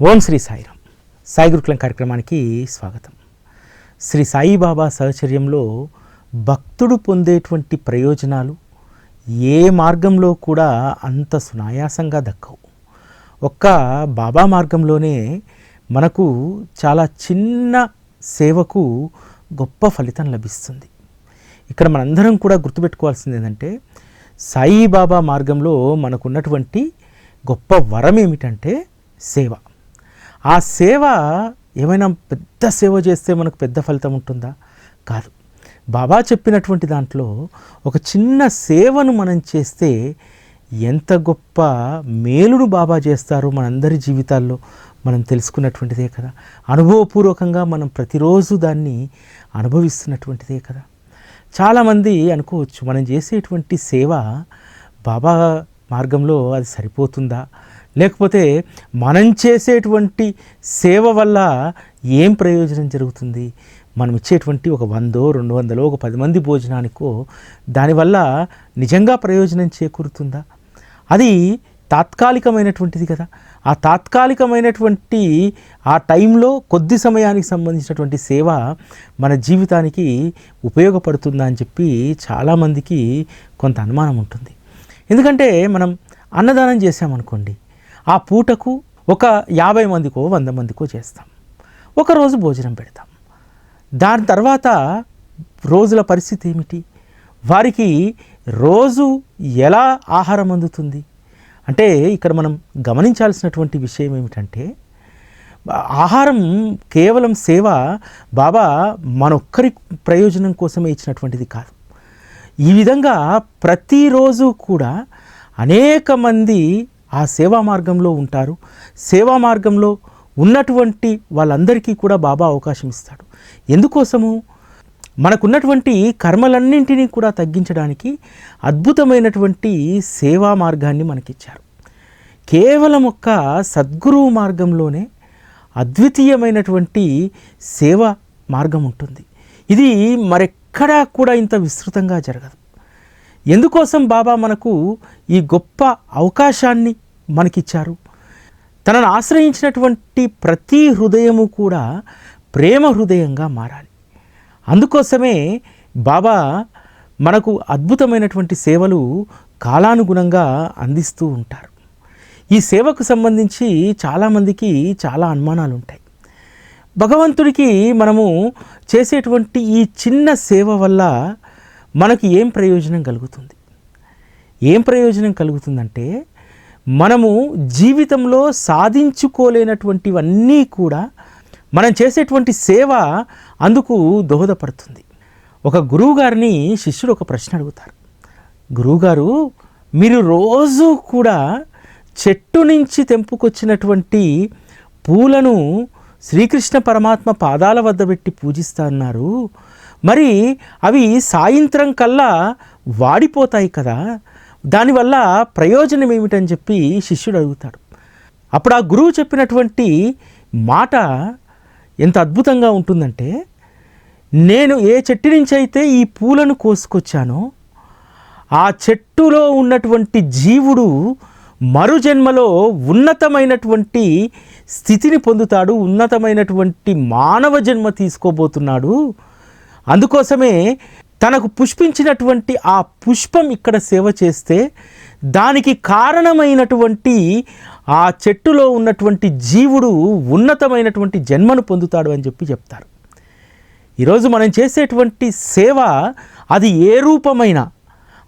ఓం శ్రీ సాయిరామ్. సాయి గురుకులం కార్యక్రమానికి స్వాగతం. శ్రీ సాయిబాబా సహచర్యంలో భక్తుడు పొందేటువంటి ప్రయోజనాలు ఏ మార్గంలో కూడా అంత సునాయాసంగా దక్కవు. ఒక్క బాబా మార్గంలోనే మనకు చాలా చిన్న సేవకు గొప్ప ఫలితం లభిస్తుంది. ఇక్కడ మనందరం కూడా గుర్తుపెట్టుకోవాల్సింది ఏంటంటే సాయిబాబా మార్గంలో మనకున్నటువంటి గొప్ప వరం ఏమిటంటే సేవ. ఆ సేవ ఏమైనా పెద్ద సేవ చేస్తే మనకు పెద్ద ఫలితం ఉంటుందా? కాదు. బాబా చెప్పినటువంటి దాంట్లో ఒక చిన్న సేవను మనం చేస్తే ఎంత గొప్ప మేలును బాబా చేస్తారో మనందరి జీవితాల్లో మనం తెలుసుకున్నటువంటిదే కదా. అనుభవపూర్వకంగా మనం ప్రతిరోజు దాన్ని అనుభవిస్తున్నటువంటిదే కదా. చాలామంది అనుకోవచ్చు మనం చేసేటువంటి సేవ బాబా మార్గంలో అది సరిపోతుందా? లేకపోతే మనం చేసేటువంటి సేవ వల్ల ఏం ప్రయోజనం జరుగుతుంది? మనం ఇచ్చేటువంటి ఒక వందో రెండు వందలో ఒక పది మంది భోజనానికో దానివల్ల నిజంగా ప్రయోజనం చేకూరుతుందా? అది తాత్కాలికమైనటువంటిది కదా. ఆ తాత్కాలికమైనటువంటి ఆ టైంలో కొద్ది సమయానికి సంబంధించినటువంటి సేవ మన జీవితానికి ఉపయోగపడుతుందా అని చెప్పి చాలామందికి కొంత అనుమానం ఉంటుంది. ఎందుకంటే మనం అన్నదానం చేసామనుకోండి ఆ పూటకు ఒక యాభై మందికో వంద మందికో చేస్తాం. ఒకరోజు భోజనం పెడతాం. దాని తర్వాత రోజుల పరిస్థితి ఏమిటి? వారికి రోజు ఎలా ఆహారం అందుతుంది? అంటే ఇక్కడ మనం గమనించాల్సినటువంటి విషయం ఏమిటంటే ఆహారం కేవలం సేవ బాబా మనొక్కరి ప్రయోజనం కోసమే ఇచ్చినటువంటిది కాదు. ఈ విధంగా ప్రతిరోజు కూడా అనేక మంది ఆ సేవా మార్గంలో ఉంటారు. సేవా మార్గంలో ఉన్నటువంటి వాళ్ళందరికీ కూడా బాబా అవకాశం ఇస్తాడు. ఎందుకోసము? మనకున్నటువంటి కర్మలన్నింటినీ కూడా తగ్గించడానికి అద్భుతమైనటువంటి సేవా మార్గాన్ని మనకిచ్చారు. కేవలం ఒక్క సద్గురువు మార్గంలోనే అద్వితీయమైనటువంటి సేవ మార్గం ఉంటుంది. ఇది మరెక్కడా కూడా ఇంత విస్తృతంగా జరగదు. ఎందుకోసం బాబా మనకు ఈ గొప్ప అవకాశాన్ని మనకిచ్చారు. తనను ఆశ్రయించినటువంటి ప్రతి హృదయము కూడా ప్రేమ హృదయంగా మారాలి. అందుకోసమే బాబా మనకు అద్భుతమైనటువంటి సేవలు కాలానుగుణంగా అందిస్తూ ఉంటారు. ఈ సేవకు సంబంధించి చాలామందికి చాలా అనుమానాలు ఉంటాయి భగవంతుడికి మనము చేసేటువంటి ఈ చిన్న సేవ వల్ల మనకు ఏం ప్రయోజనం కలుగుతుంది? ఏం ప్రయోజనం కలుగుతుందంటే మనము జీవితంలో సాధించుకోలేనటువంటివన్నీ కూడా మనం చేసేటువంటి సేవ అందుకు దోహదపడుతుంది. ఒక గురువుగారిని శిష్యుడు ఒక ప్రశ్న అడుగుతారు. గురువుగారు మీరు రోజు కూడా చెట్టు నుంచి తెంపుకొచ్చినటువంటి పూలను శ్రీకృష్ణ పరమాత్మ పాదాల వద్ద పెట్టి పూజిస్తున్నారు. మరి అవి సాయంత్రం కల్లా వాడిపోతాయి కదా. దానివల్ల ప్రయోజనం ఏమిటని చెప్పి శిష్యుడు అడుగుతాడు. అప్పుడు ఆ గురువు చెప్పినటువంటి మాట ఎంత అద్భుతంగా ఉంటుందంటే నేను ఏ చెట్టు నుంచి అయితే ఈ పూలను కోసుకొచ్చానో ఆ చెట్టులో ఉన్నటువంటి జీవుడు మరు జన్మలో ఉన్నతమైనటువంటి స్థితిని పొందుతాడు ఉన్నతమైనటువంటి మానవ జన్మ తీసుకోబోతున్నాడు. అందుకోసమే తనకు పుష్పించినటువంటి ఆ పుష్పం ఇక్కడ సేవ చేస్తే దానికి కారణమైనటువంటి ఆ చెట్టులో ఉన్నటువంటి జీవుడు ఉన్నతమైనటువంటి జన్మను పొందుతాడు అని చెప్పి చెప్తారు. ఈరోజు మనం చేసేటువంటి సేవ అది ఏ రూపమైన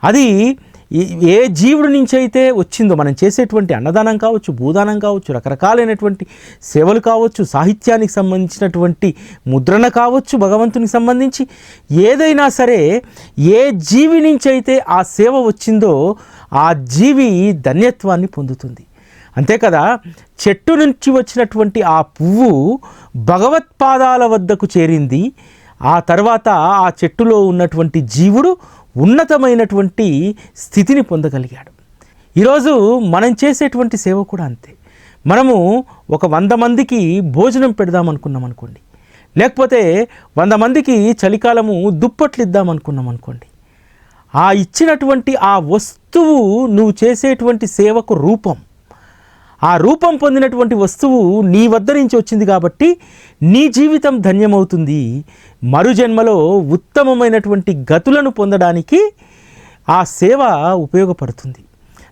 అది ఏ- ఏ జీవుడి నుంచి అయితే వచ్చిందో మనం చేసేటువంటి అన్నదానం కావచ్చు భూదానం కావచ్చు రకరకాలైనటువంటి సేవలు కావచ్చు సాహిత్యానికి సంబంధించినటువంటి ముద్రణ కావచ్చు భగవంతునికి సంబంధించి ఏదైనా సరే ఏ జీవి నుంచి అయితే ఆ సేవ వచ్చిందో ఆ జీవి ధన్యత్వాన్ని పొందుతుంది. అంతే కదా? చెట్టు నుంచి వచ్చినటువంటి ఆ పువ్వు భగవత్పాదాల వద్దకు చేరింది. ఆ తర్వాత ఆ చెట్టులో ఉన్నటువంటి జీవుడు ఉన్నతమైనటువంటి స్థితిని పొందగలిగాడు. ఈరోజు మనం చేసేటువంటి సేవ కూడా అంతే. మనము ఒక వంద మందికి భోజనం పెడదాం అనుకున్నాం అనుకోండి. లేకపోతే వంద మందికి చలికాలము దుప్పట్లు ఇద్దాం అనుకున్నాం అనుకోండి. ఆ ఇచ్చినటువంటి ఆ వస్తువు నువ్వు చేసేటువంటి సేవకు రూపం ఆ రూపం పొందినటువంటి వస్తువు నీ వద్ద నుంచి వచ్చింది కాబట్టి నీ జీవితం ధన్యమవుతుంది. మరుజన్మలో ఉత్తమమైనటువంటి గతులను పొందడానికి ఆ సేవ ఉపయోగపడుతుంది.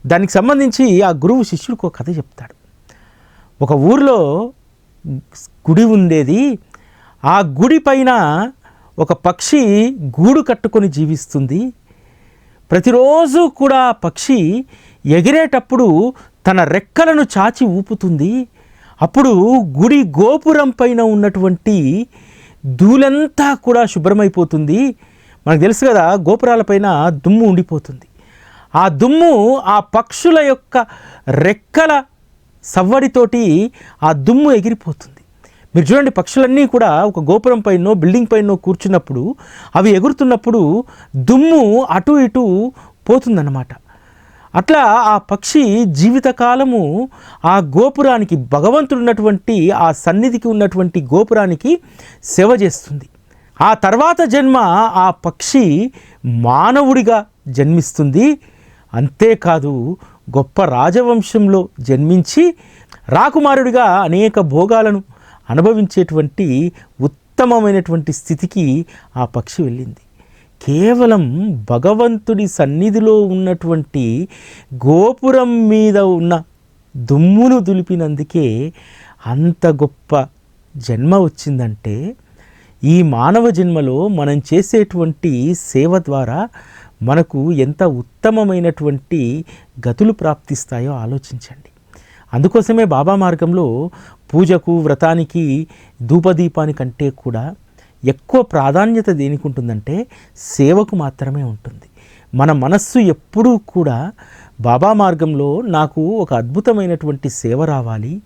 దానికి సంబంధించి ఆ గురువు శిష్యుడికి ఒక కథ చెప్తాడు. ఒక ఊరిలో గుడి ఉండేది. ఆ గుడి పైన ఒక పక్షి గూడు కట్టుకొని జీవిస్తుంది. ప్రతిరోజు కూడా ఆ పక్షి ఎగిరేటప్పుడు తన రెక్కలను చాచి ఊపుతుంది. అప్పుడు గుడి గోపురం పైన ఉన్నటువంటి ధూళంతా కూడా శుభ్రమైపోతుంది. మనకు తెలుసు కదా గోపురాలపైన దుమ్ము ఉండిపోతుంది. ఆ దుమ్ము ఆ పక్షుల యొక్క రెక్కల సవ్వడితోటి ఆ దుమ్ము ఎగిరిపోతుంది. మీరు చూడండి పక్షులన్నీ కూడా ఒక గోపురం పైనో బిల్డింగ్ పైనో కూర్చున్నప్పుడు అవి ఎగురుతున్నప్పుడు దుమ్ము అటు ఇటు పోతుందన్నమాట. అట్లా ఆ పక్షి జీవితకాలము ఆ గోపురానికి భగవంతుడు ఉన్నటువంటి ఆ సన్నిధికి ఉన్నటువంటి గోపురానికి సేవ చేస్తుంది. ఆ తర్వాత జన్మ ఆ పక్షి మానవుడిగా జన్మిస్తుంది. అంతేకాదు గొప్ప రాజవంశంలో జన్మించి రాకుమారుడిగా అనేక భోగాలను అనుభవించేటువంటి ఉత్తమమైనటువంటి స్థితికి ఆ పక్షి వెళ్ళింది. కేవలం భగవంతుడి సన్నిధిలో ఉన్నటువంటి గోపురం మీద ఉన్న దుమ్మును దులిపినందుకే అంత గొప్ప జన్మ వచ్చిందంటే ఈ మానవ జన్మలో మనం చేసేటువంటి సేవ ద్వారా మనకు ఎంత ఉత్తమమైనటువంటి గతులు ప్రాప్తిస్తాయో ఆలోచించండి. అందుకోసమే బాబా మార్గంలో పూజకు వ్రతానికి ధూపదీపానికంటే కూడా ఎక్కువ ప్రాధాన్యత దేనికి ఉంటుందంటే సేవకు మాత్రమే ఉంటుంది. మన మనస్సు ఎప్పుడూ కూడా బాబా మార్గంలో నాకు ఒక అద్భుతమైనటువంటి సేవ రావాలి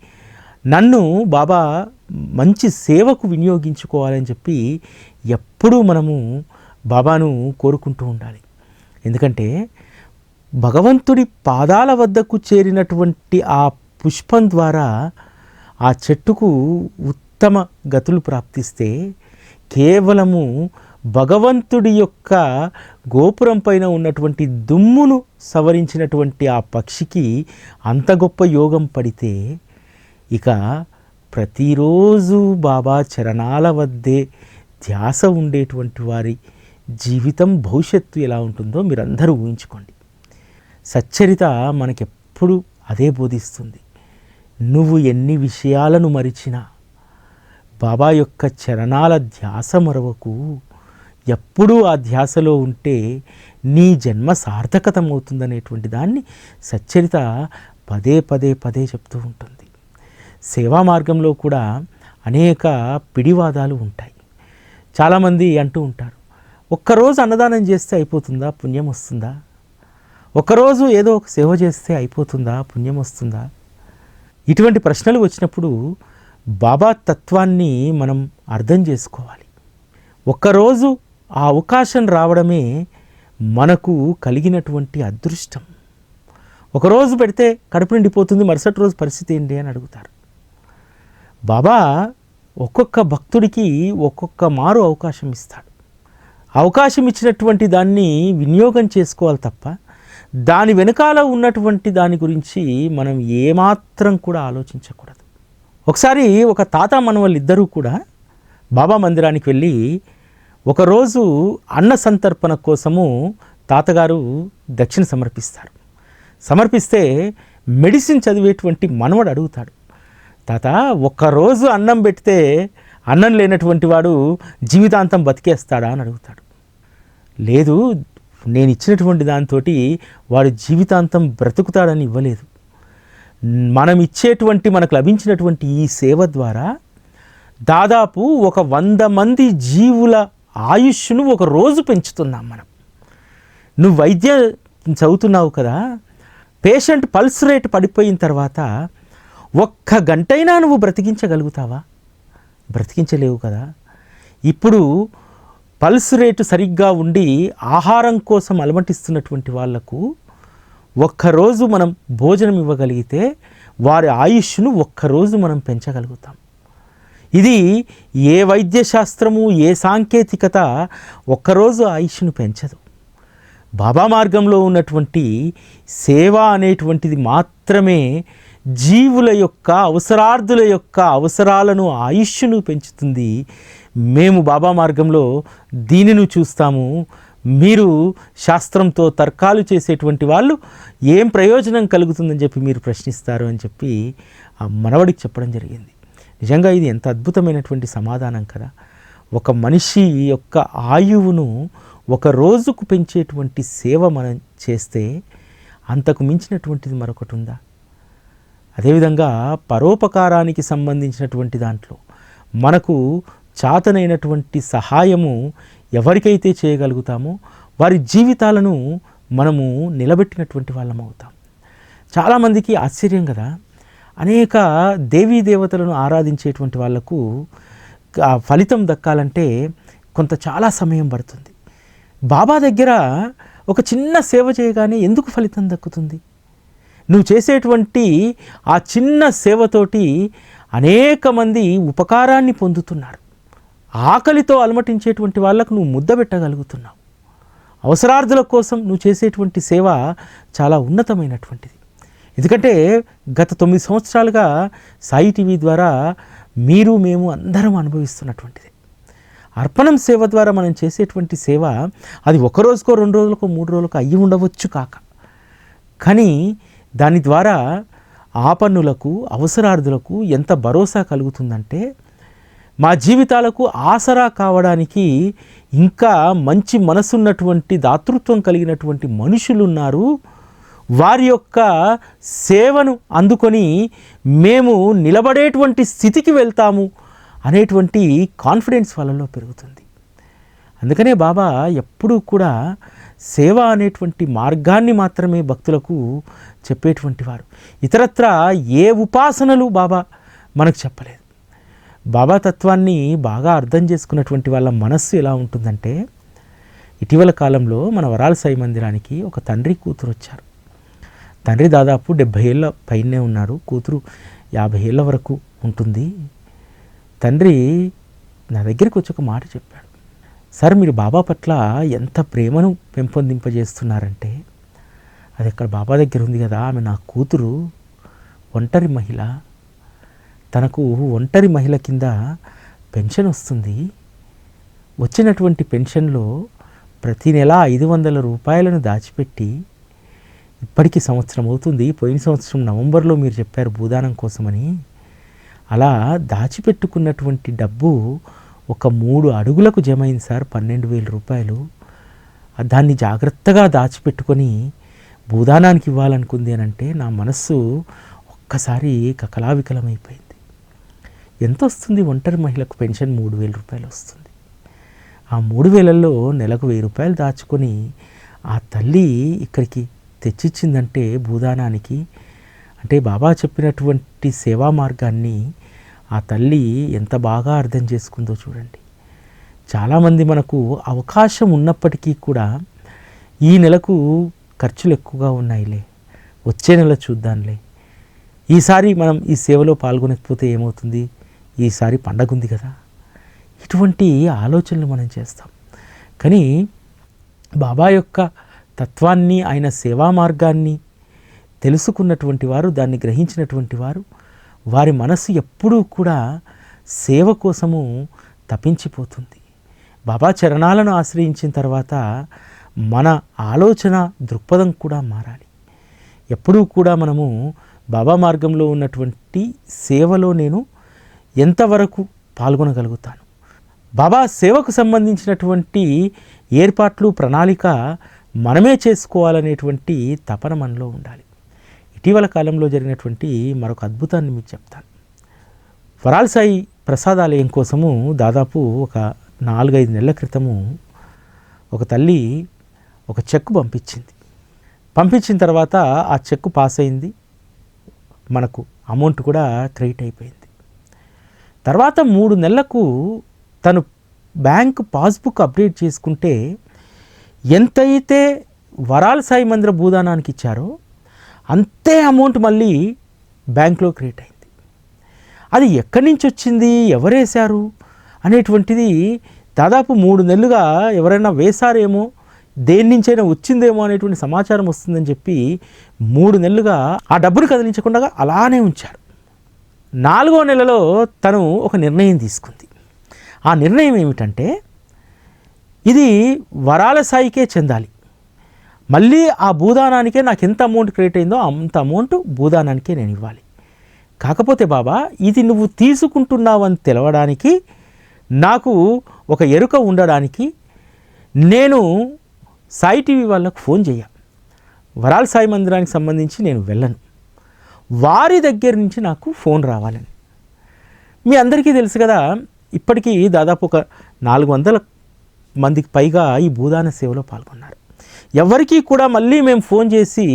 నన్ను బాబా మంచి సేవకు వినియోగించుకోవాలని చెప్పి ఎప్పుడూ మనము బాబాను కోరుకుంటూ ఉండాలి. ఎందుకంటే భగవంతుడి పాదాల వద్దకు చేరినటువంటి ఆ పుష్పం ద్వారా ఆ చెట్టుకు ఉత్తమ గతులు ప్రాప్తిస్తే కేవలము భగవంతుడి యొక్క గోపురం పైన ఉన్నటువంటి దుమ్మును సవరించినటువంటి ఆ పక్షికి అంత గొప్ప యోగం పడితే ఇక ప్రతిరోజు బాబా చరణాల వద్దే ధ్యాస ఉండేటువంటి వారి జీవితం భవిష్యత్తు ఎలా ఉంటుందో మీరందరూ ఊహించుకోండి. సచ్చరిత మనకెప్పుడు అదే బోధిస్తుంది. నువ్వు ఎన్ని విషయాలను మరిచినా బాబా యొక్క చరణాల ధ్యాస మరవకు ఎప్పుడూ ఆ ధ్యాసలో ఉంటే నీ జన్మ సార్థకతమవుతుందనేటువంటి దాన్ని సచ్చరిత పదే పదే పదే చెప్తూ ఉంటుంది. సేవా మార్గంలో కూడా అనేక పిడివాదాలు ఉంటాయి. చాలామంది అంటూ ఉంటారు ఒక్కరోజు అన్నదానం చేస్తే అయిపోతుందా? పుణ్యం వస్తుందా? ఒకరోజు ఏదో ఒక సేవ చేస్తే అయిపోతుందా? పుణ్యం వస్తుందా? ఇటువంటి ప్రశ్నలు వచ్చినప్పుడు బాబా తత్వాన్ని మనం అర్థం చేసుకోవాలి. ఒక్కరోజు ఆ అవకాశం రావడమే మనకు కలిగినటువంటి అదృష్టం. ఒకరోజు పెడితే కడుపు నిండిపోతుంది మరుసటి రోజు పరిస్థితి ఏంటి అని అడుగుతారు. బాబా ఒక్కొక్క భక్తుడికి ఒక్కొక్క మారు అవకాశం ఇస్తాడు. అవకాశం ఇచ్చినటువంటి దాన్ని వినియోగం చేసుకోవాలి తప్ప దాని వెనకాల ఉన్నటువంటి దాని గురించి మనం ఏమాత్రం కూడా ఆలోచించకూడదు. ఒకసారి ఒక తాత మనవాళ్ళు ఇద్దరూ కూడా బాబా మందిరానికి వెళ్ళి ఒకరోజు అన్న సంతర్పణ కోసము తాతగారు దక్షిణ సమర్పిస్తారు. సమర్పిస్తే మెడిసిన్ చదివేటువంటి మనవడు అడుగుతాడు. తాత ఒక్కరోజు అన్నం పెడితే అన్నం లేనటువంటి వాడు జీవితాంతం బతికేస్తాడా? అని అడుగుతాడు. లేదు నేను ఇచ్చినటువంటి దాంతో వాడు జీవితాంతం బ్రతుకుతాడని ఇవ్వలేదు. మనం ఇచ్చేటువంటి మనకు లభించినటువంటి ఈ సేవ ద్వారా దాదాపు ఒక వంద మంది జీవుల ఆయుష్ను ఒక రోజు పెంచుతున్నాం మనం. నువ్వు వైద్య చదువుతున్నావు కదా పేషెంట్ పల్స్ రేట్ పడిపోయిన తర్వాత ఒక్క గంటైనా నువ్వు బ్రతికించగలుగుతావా? బ్రతికించలేవు కదా. ఇప్పుడు పల్స్ రేటు సరిగ్గా ఉండి ఆహారం కోసం అలమటిస్తున్నటువంటి వాళ్ళకు ఒక్కరోజు మనం భోజనం ఇవ్వగలిగితే వారి ఆయుష్ను ఒక్కరోజు మనం పెంచగలుగుతాం. ఇది ఏ వైద్యశాస్త్రము ఏ సాంకేతికత ఒక్కరోజు ఆయుష్ను పెంచదు. బాబా మార్గంలో ఉన్నటువంటి సేవ అనేటువంటిది మాత్రమే జీవుల యొక్క అవసరార్థుల యొక్క అవసరాలను ఆయుష్ను పెంచుతుంది. మేము బాబా మార్గంలో దీనిని చూస్తాము. మీరు శాస్త్రంతో తర్కాలు చేసేటువంటి వాళ్ళు ఏం ప్రయోజనం కలుగుతుందని చెప్పి మీరు ప్రశ్నిస్తారు అని చెప్పి ఆ మనవడికి చెప్పడం జరిగింది. నిజంగా ఇది ఎంత అద్భుతమైనటువంటి సమాధానం కదా. ఒక మనిషి యొక్క ఆయువును ఒక రోజుకు పెంచేటువంటి సేవ మనం చేస్తే అంతకు మించినటువంటిది మరొకటి ఉందా? అదేవిధంగా పరోపకారానికి సంబంధించినటువంటి దాంట్లో మనకు చాతనైనటువంటి సహాయము ఎవరికైతే చేయగలుగుతామో వారి జీవితాలను మనము నిలబెట్టినటువంటి వాళ్ళం అవుతాం. చాలామందికి ఆశ్చర్యం కదా. అనేక దేవీ దేవతలను ఆరాధించేటువంటి వాళ్ళకు ఆ ఫలితం దక్కాలంటే కొంత చాలా సమయం పడుతుంది. బాబా దగ్గర ఒక చిన్న సేవ చేయగానే ఎందుకు ఫలితం దక్కుతుంది? నువ్వు చేసేటువంటి ఆ చిన్న సేవతోటి అనేక మంది ఉపకారాన్ని పొందుతున్నారు. ఆకలితో అలమటించేటువంటి వాళ్ళకు నువ్వు ముద్ద పెట్టగలుగుతున్నావు. అవసరార్థుల కోసం నువ్వు చేసేటువంటి సేవ చాలా ఉన్నతమైనటువంటిది. ఎందుకంటే గత తొమ్మిది సంవత్సరాలుగా సాయి టీవీ ద్వారా మీరు మేము అందరం అనుభవిస్తున్నటువంటిది. అర్పణం సేవ ద్వారా మనం చేసేటువంటి సేవ అది ఒక రోజుకో రెండు రోజులకో మూడు రోజులకో అయ్యి ఉండవచ్చు కాక. కానీ దాని ద్వారా ఆపన్నులకు అవసరార్థులకు ఎంత భరోసా కలుగుతుందంటే మా జీవితాలకు ఆసరా కావడానికి ఇంకా మంచి మనసున్నటువంటి దాతృత్వం కలిగినటువంటి మనుషులు ఉన్నారు వారి యొక్క సేవను అందుకొని మేము నిలబడేటువంటి స్థితికి వెళ్తాము అనేటువంటి కాన్ఫిడెన్స్ వాళ్ళలో పెరుగుతుంది. అందుకనే బాబా ఎప్పుడూ కూడా సేవ అనేటువంటి మార్గాన్ని మాత్రమే భక్తులకు చెప్పేటువంటి వారు. ఇతరత్ర ఏ ఉపాసనలు బాబా మనకు చెప్పలేదు. బాబా తత్వాన్ని బాగా అర్థం చేసుకున్నటువంటి వాళ్ళ మనస్సు ఎలా ఉంటుందంటే ఇటీవల కాలంలో మన వరాల సాయి మందిరానికి ఒక తండ్రి కూతురు వచ్చారు. తండ్రి దాదాపు డెబ్భై ఏళ్ళ పైనే ఉన్నారు. కూతురు యాభై ఏళ్ళ వరకు ఉంటుంది. తండ్రి నా దగ్గరికి వచ్చి ఒక మాట చెప్పాడు. సార్ మీరు బాబా పట్ల ఎంత ప్రేమను పెంపొందింపజేస్తున్నారంటే అది అక్కడ బాబా దగ్గర ఉంది కదా ఆమె నా కూతురు ఒంటరి మహిళ. తనకు ఒంటరి మహిళ కింద పెన్షన్ వస్తుంది. వచ్చినటువంటి పెన్షన్లో ప్రతి నెల ఐదు వందల రూపాయలను దాచిపెట్టి ఇప్పటికి సంవత్సరం అవుతుంది. పోయిన సంవత్సరం నవంబర్లో మీరు చెప్పారు భూదానం కోసమని. అలా దాచిపెట్టుకున్నటువంటి డబ్బు ఒక మూడు అడుగులకు జమ అయింది సార్ పన్నెండు వేల రూపాయలు. దాన్ని జాగ్రత్తగా దాచిపెట్టుకొని భూదానానికి ఇవ్వాలనుకుంది అని అంటే నా మనస్సు ఒక్కసారి కకలావికలమైపోయింది. ఎంత వస్తుంది ఒంటరి మహిళకు పెన్షన్ మూడు వేల రూపాయలు వస్తుంది. ఆ మూడు వేలల్లో నెలకు వెయ్యి రూపాయలు దాచుకొని ఆ తల్లి ఇక్కడికి తెచ్చిచ్చిందంటే భూదానానికి అంటే బాబా చెప్పినటువంటి సేవా మార్గాన్ని ఆ తల్లి ఎంత బాగా అర్థం చేసుకుందో చూడండి. చాలామంది మనకు అవకాశం ఉన్నప్పటికీ కూడా ఈ నెలకు ఖర్చులు ఎక్కువగా ఉన్నాయిలే. వచ్చే నెల చూద్దాంలే. ఈసారి మనం ఈ సేవలో పాల్గొనకపోతే ఏమవుతుంది? ఈసారి పండగ ఉంది కదా. ఇటువంటి ఆలోచనలు మనం చేస్తాం. కానీ బాబా యొక్క తత్వాన్ని ఆయన సేవా మార్గాన్ని తెలుసుకున్నటువంటి వారు దాన్ని గ్రహించినటువంటి వారు వారి మనసు ఎప్పుడూ కూడా సేవ కోసము తప్పించిపోతుంది. బాబా చరణాలను ఆశ్రయించిన తర్వాత మన ఆలోచన దృక్పథం కూడా మారాలి. ఎప్పుడూ కూడా మనము బాబా మార్గంలో ఉన్నటువంటి సేవలో నేను ఎంతవరకు పాల్గొనగలుగుతాను? బాబా సేవకు సంబంధించినటువంటి ఏర్పాట్లు ప్రణాళిక మనమే చేసుకోవాలనేటువంటి తపన మనలో ఉండాలి. ఇటీవల కాలంలో జరిగినటువంటి మరొక అద్భుతాన్ని మీకు చెప్తాను. వరాల్ సాయి ప్రసాదాలయం కోసము దాదాపు ఒక నాలుగైదు నెలల క్రితము ఒక తల్లి ఒక చెక్ పంపించింది. పంపించిన తర్వాత ఆ చెక్ పాస్ అయింది మనకు అమౌంట్ కూడా క్రెడిట్ అయిపోయింది. తర్వాత మూడు నెలలకు తను బ్యాంక్ పాస్బుక్ అప్డేట్ చేసుకుంటే ఎంతైతే వరాల సాయి మందిర భూదానానికి ఇచ్చారో అంతే అమౌంట్ మళ్ళీ బ్యాంక్లో క్రియేట్ అయింది. అది ఎక్కడి నుంచి వచ్చింది? ఎవరేశారు? అనేటువంటిది దాదాపు మూడు నెలలుగా ఎవరైనా వేశారేమో దేని నుంచైనా వచ్చిందేమో అనేటువంటి సమాచారం వస్తుందని చెప్పి మూడు నెలలుగా ఆ డబ్బును కదిలించకుండా అలానే ఉంచారు. నాలుగో నెలలో తను ఒక నిర్ణయం తీసుకుంది. ఆ నిర్ణయం ఏమిటంటే ఇది వరాల సాయికే చెందాలి. మళ్ళీ ఆ భూదానానికే నాకు ఎంత అమౌంట్ క్రియేట్ అయిందో అంత అమౌంట్ భూదానానికే నేను ఇవ్వాలి. కాకపోతే బాబా ఇది నువ్వు తీసుకుంటున్నావని తెలవడానికి నాకు ఒక ఎరుక ఉండడానికి నేను సాయి టీవీ వాళ్ళకు ఫోన్ చేయ. వరాల సాయి మందిరానికి సంబంధించి నేను వెళ్ళను. వారి దగ్గర నుంచి నాకు ఫోన్ రావాలని. మీ అందరికీ తెలుసు కదా ఇప్పటికీ దాదాపు ఒక నాలుగు వందల మందికి పైగా ఈ భూదాన సేవలో పాల్గొన్నారు. ఎవరికీ కూడా మళ్ళీ మేము ఫోన్ చేసి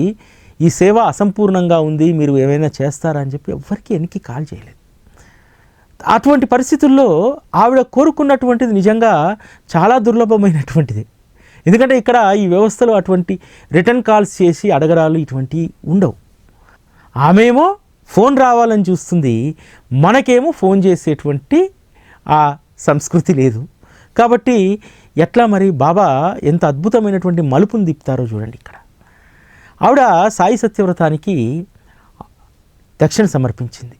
ఈ సేవ అసంపూర్ణంగా ఉంది మీరు ఏమైనా చేస్తారా అని చెప్పి ఎవరికి ఎనికి కాల్ చేయలేదు. అటువంటి పరిస్థితుల్లో ఆవిడ కోరుకున్నటువంటిది నిజంగా చాలా దుర్లభమైనటువంటిది. ఎందుకంటే ఇక్కడ ఈ వ్యవస్థలో అటువంటి రిటర్న్ కాల్స్ చేసి అడగరాలు ఇటువంటి ఉండవు. ఆమెమో ఫోన్ రావాలని చూస్తుంది. మనకేమో ఫోన్ చేసేటువంటి ఆ సంస్కృతి లేదు. కాబట్టి ఎట్లా మరి బాబా ఎంత అద్భుతమైనటువంటి మలుపుని దిప్తారో చూడండి ఇక్కడ. ఆవిడ సాయి సత్యవ్రతానికి దక్షిణ సమర్పించింది.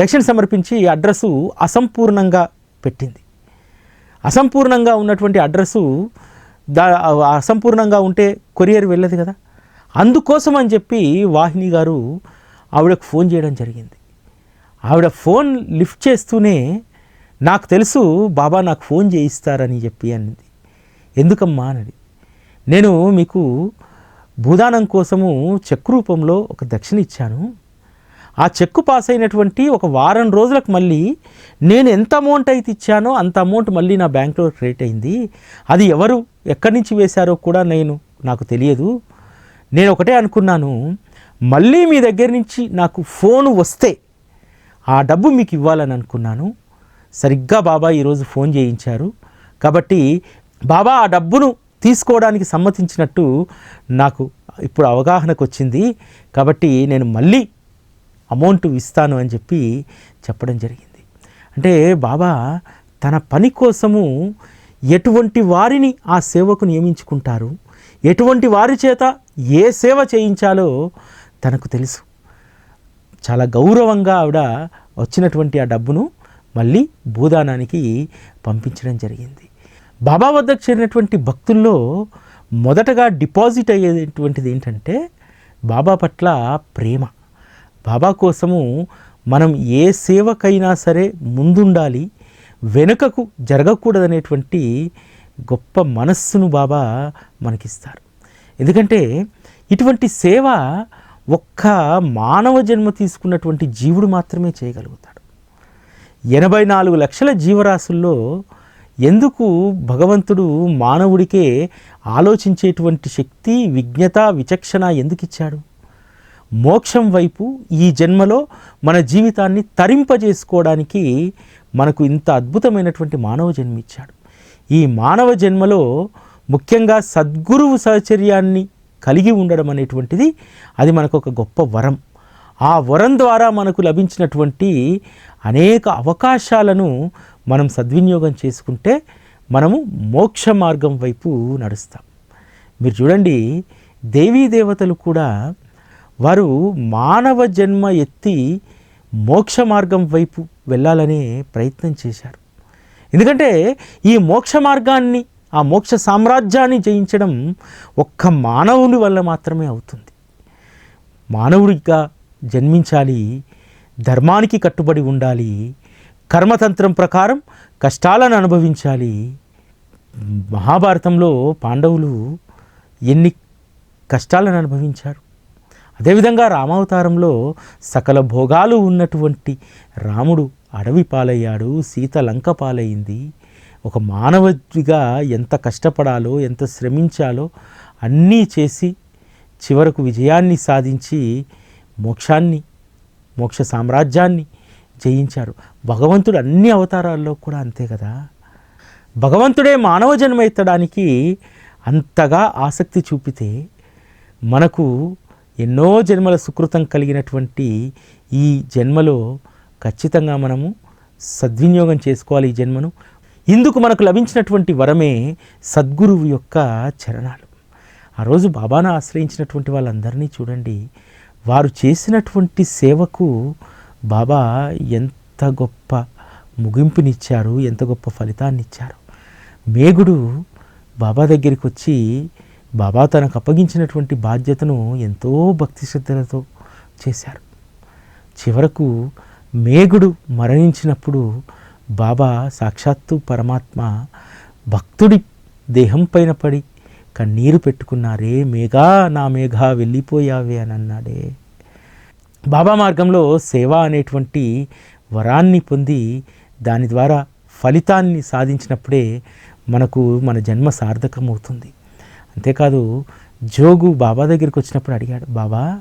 దక్షిణ సమర్పించి అడ్రస్సు అసంపూర్ణంగా పెట్టింది. అసంపూర్ణంగా ఉన్నటువంటి అడ్రస్సు దా అసంపూర్ణంగా ఉంటే కొరియర్ వెళ్ళదు కదా. అందుకోసం అని చెప్పి వాహిని గారు ఆవిడకు ఫోన్ చేయడం జరిగింది. ఆవిడ ఫోన్ లిఫ్ట్ చేస్తూనే నాకు తెలుసు బాబా నాకు ఫోన్ చేయిస్తారని చెప్పి అన్నది ఎందుకమ్మా అన్నది. నేను మీకు భూదానం కోసము చెక్ రూపంలో ఒక దక్షిణ ఇచ్చాను. ఆ చెక్కు పాస్ అయినటువంటి ఒక వారం రోజులకు మళ్ళీ నేను ఎంత అమౌంట్ అయితే ఇచ్చానో అంత అమౌంట్ మళ్ళీ నా బ్యాంక్లో క్రియేట్ అయింది. అది ఎవరు ఎక్కడి నుంచి వేశారో కూడా నేను నాకు తెలియదు. నేను ఒకటే అనుకున్నాను మళ్ళీ మీ దగ్గర నుంచి నాకు ఫోన్ వస్తే ఆ డబ్బు మీకు ఇవ్వాలని అనుకున్నాను. సరిగ్గా బాబా ఈరోజు ఫోన్ చేయించారు. కాబట్టి బాబా ఆ డబ్బును తీసుకోవడానికి సమ్మతించినట్టు నాకు ఇప్పుడు అవగాహనకు వచ్చింది. కాబట్టి నేను మళ్ళీ అమౌంట్ ఇస్తాను అని చెప్పి చెప్పడం జరిగింది. అంటే బాబా తన పని కోసము ఎటువంటి వారిని ఆ సేవకు నియమించుకుంటారు? ఎటువంటి వారి చేత ఏ సేవ చేయించాలో తనకు తెలుసు. చాలా గౌరవంగా ఆవిడ వచ్చినటువంటి ఆ డబ్బును మళ్ళీ భూదానానికి పంపించడం జరిగింది. బాబా వద్దకు చేరినటువంటి భక్తుల్లో మొదటగా డిపాజిట్ అయ్యేటువంటిది ఏంటంటే బాబా పట్ల ప్రేమ. బాబా కోసము మనం ఏ సేవకైనా సరే ముందుండాలి వెనుకకు జరగకూడదనేటువంటి గొప్ప మనస్సును బాబా మనకిస్తారు. ఎందుకంటే ఇటువంటి సేవ ఒక్క మానవ జన్మ తీసుకున్నటువంటి జీవుడు మాత్రమే చేయగలుగుతాడు. ఎనభై నాలుగు లక్షల జీవరాశుల్లో ఎందుకు భగవంతుడు మానవుడికే ఆలోచించేటువంటి శక్తి విజ్ఞత విచక్షణ ఎందుకు ఇచ్చాడు? మోక్షం వైపు ఈ జన్మలో మన జీవితాన్ని తరింపజేసుకోవడానికి మనకు ఇంత అద్భుతమైనటువంటి మానవ జన్మ ఇచ్చాడు. ఈ మానవ జన్మలో ముఖ్యంగా సద్గురువు సహచర్యాన్ని కలిగి ఉండడం అనేటువంటిది అది మనకు ఒక గొప్ప వరం. ఆ వరం ద్వారా మనకు లభించినటువంటి అనేక అవకాశాలను మనం సద్వినియోగం చేసుకుంటే మనము మోక్ష మార్గం వైపు నడుస్తాం. మీరు చూడండి దేవీ దేవతలు కూడా వారు మానవ జన్మ ఎత్తి మోక్ష మార్గం వైపు వెళ్ళాలనే ప్రయత్నం చేశారు. ఎందుకంటే ఈ మోక్ష మార్గాన్ని ఆ మోక్ష సామ్రాజ్యాన్ని జయించడం ఒక్క మానవుని వల్ల మాత్రమే అవుతుంది. మానవుడిగా జన్మించాలి ధర్మానికి కట్టుబడి ఉండాలి కర్మతంత్రం ప్రకారం కష్టాలను అనుభవించాలి. మహాభారతంలో పాండవులు ఎన్ని కష్టాలను అనుభవించారు? అదేవిధంగా రామావతారంలో సకల భోగాలు ఉన్నటువంటి రాముడు అడవి పాలయ్యాడు సీత లంక పాలయ్యింది ఒక మానవుడిగా ఎంత కష్టపడాలో ఎంత శ్రమించాలో అన్నీ చేసి చివరకు విజయాన్ని సాధించి మోక్షాన్ని మోక్ష సామ్రాజ్యాన్ని జయించారు. భగవంతుడు అన్ని అవతారాల్లో కూడా అంతే కదా? భగవంతుడే మానవ జన్మ ఎత్తడానికి అంతగా ఆసక్తి చూపితే మనకు ఎన్నో జన్మల సుకృతం కలిగినటువంటి ఈ జన్మలో ఖచ్చితంగా మనము సద్వినియోగం చేసుకోవాలి ఈ జన్మను. ఇందుకు మనకు లభించినటువంటి వరమే సద్గురువు యొక్క చరణాలు. ఆ రోజు బాబాను ఆశ్రయించినటువంటి వాళ్ళందరినీ చూడండి. వారు చేసినటువంటి సేవకు బాబా ఎంత గొప్ప ముగింపునిచ్చారు ఎంత గొప్ప ఫలితాన్ని ఇచ్చారు మేగుడు బాబా దగ్గరికి వచ్చి బాబా తనకు అప్పగించినటువంటి బాధ్యతను ఎంతో భక్తి శ్రద్ధలతో చేశారు. చివరకు మేగుడు మరణించినప్పుడు బాబా సాక్షాత్తు పరమాత్మ భక్తుడి దేహం పైన పడి కన్నీరు పెట్టుకున్నారే మేఘా నా మేఘా వెళ్ళిపోయావే అని అన్నాడే. బాబా మార్గంలో సేవ అనేటువంటి వరాన్ని పొంది దాని ద్వారా ఫలితాన్ని సాధించినప్పుడే మనకు మన జన్మ సార్థకమవుతుంది. అంతేకాదు జోగు బాబా దగ్గరికి వచ్చినప్పుడు అడిగాడు బాబా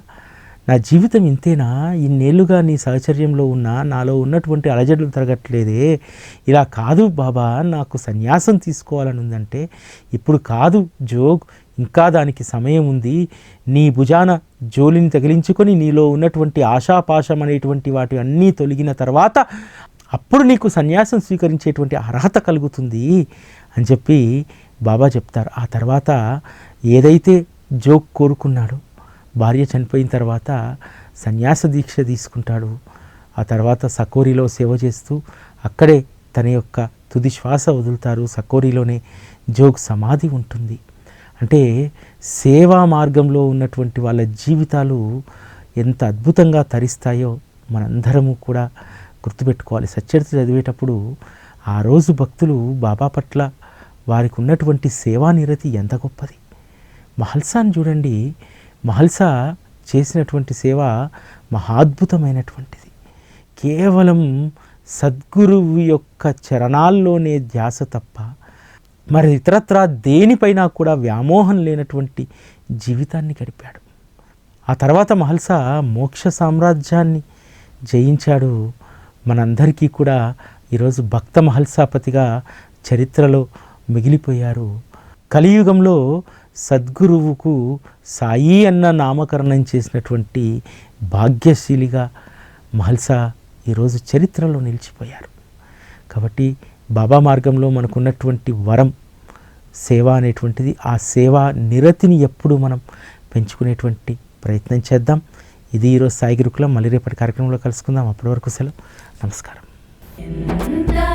నా జీవితం ఇంతేనా? ఇన్నేళ్ళుగా నీ సహచర్యంలో ఉన్నా నాలో ఉన్నటువంటి అలజడులు తరగట్లేదే. ఇలా కాదు బాబా నాకు సన్యాసం తీసుకోవాలని ఉందంటే ఇప్పుడు కాదు జోగ్ ఇంకా దానికి సమయం ఉంది. నీ భుజాన జోలిని తగిలించుకొని నీలో ఉన్నటువంటి ఆశాపాశం అనేటువంటి వాటి అన్నీ తొలగిన తర్వాత అప్పుడు నీకు సన్యాసం స్వీకరించేటువంటి అర్హత కలుగుతుంది అని చెప్పి బాబా చెప్తారు. ఆ తర్వాత ఏదైతే జోక్ కోరుకున్నాడో భార్య చనిపోయిన తర్వాత సన్యాస దీక్ష తీసుకుంటాడు. ఆ తర్వాత సకోరిలో సేవ చేస్తూ అక్కడే తన యొక్క తుది శ్వాస వదులుతారు. సకోరిలోనే జోగ్ సమాధి ఉంటుంది. అంటే సేవా మార్గంలో ఉన్నటువంటి వాళ్ళ జీవితాలు ఎంత అద్భుతంగా తరిస్తాయో మనందరము కూడా గుర్తుపెట్టుకోవాలి. సచ్చరిత చదివేటప్పుడు ఆ రోజు భక్తులు బాబా పట్ల వారికి ఉన్నటువంటి సేవా నిరతి ఎంత గొప్పది. మహల్సాని చూడండి మహల్సా చేసినటువంటి సేవ మహాద్భుతమైనటువంటిది. కేవలం సద్గురువు యొక్క చరణాల్లోనే ధ్యాస తప్ప మరి ఇతరత్రా దేనిపైన కూడా వ్యామోహం లేనటువంటి జీవితాన్ని గడిపాడు. ఆ తర్వాత మహల్సా మోక్ష సామ్రాజ్యాన్ని జయించాడు. మనందరికీ కూడా ఈరోజు భక్త మహల్సాపతిగా చరిత్రలో మిగిలిపోయారు. కలియుగంలో సద్గురువుకు సాయి అన్న నామకరణం చేసినటువంటి భాగ్యశీలిగా మహల్సా ఈరోజు చరిత్రలో నిలిచిపోయారు. కాబట్టి బాబా మార్గంలో మనకున్నటువంటి వరం సేవ అనేటువంటిది ఆ సేవా నిరతిని ఎప్పుడు మనం పెంచుకునేటువంటి ప్రయత్నం చేద్దాం. ఇది ఈరోజు సాయి గురుకులం. మళ్ళీ రేపటి కార్యక్రమంలో కలుసుకుందాం. అప్పటి వరకు సెలవు. నమస్కారం.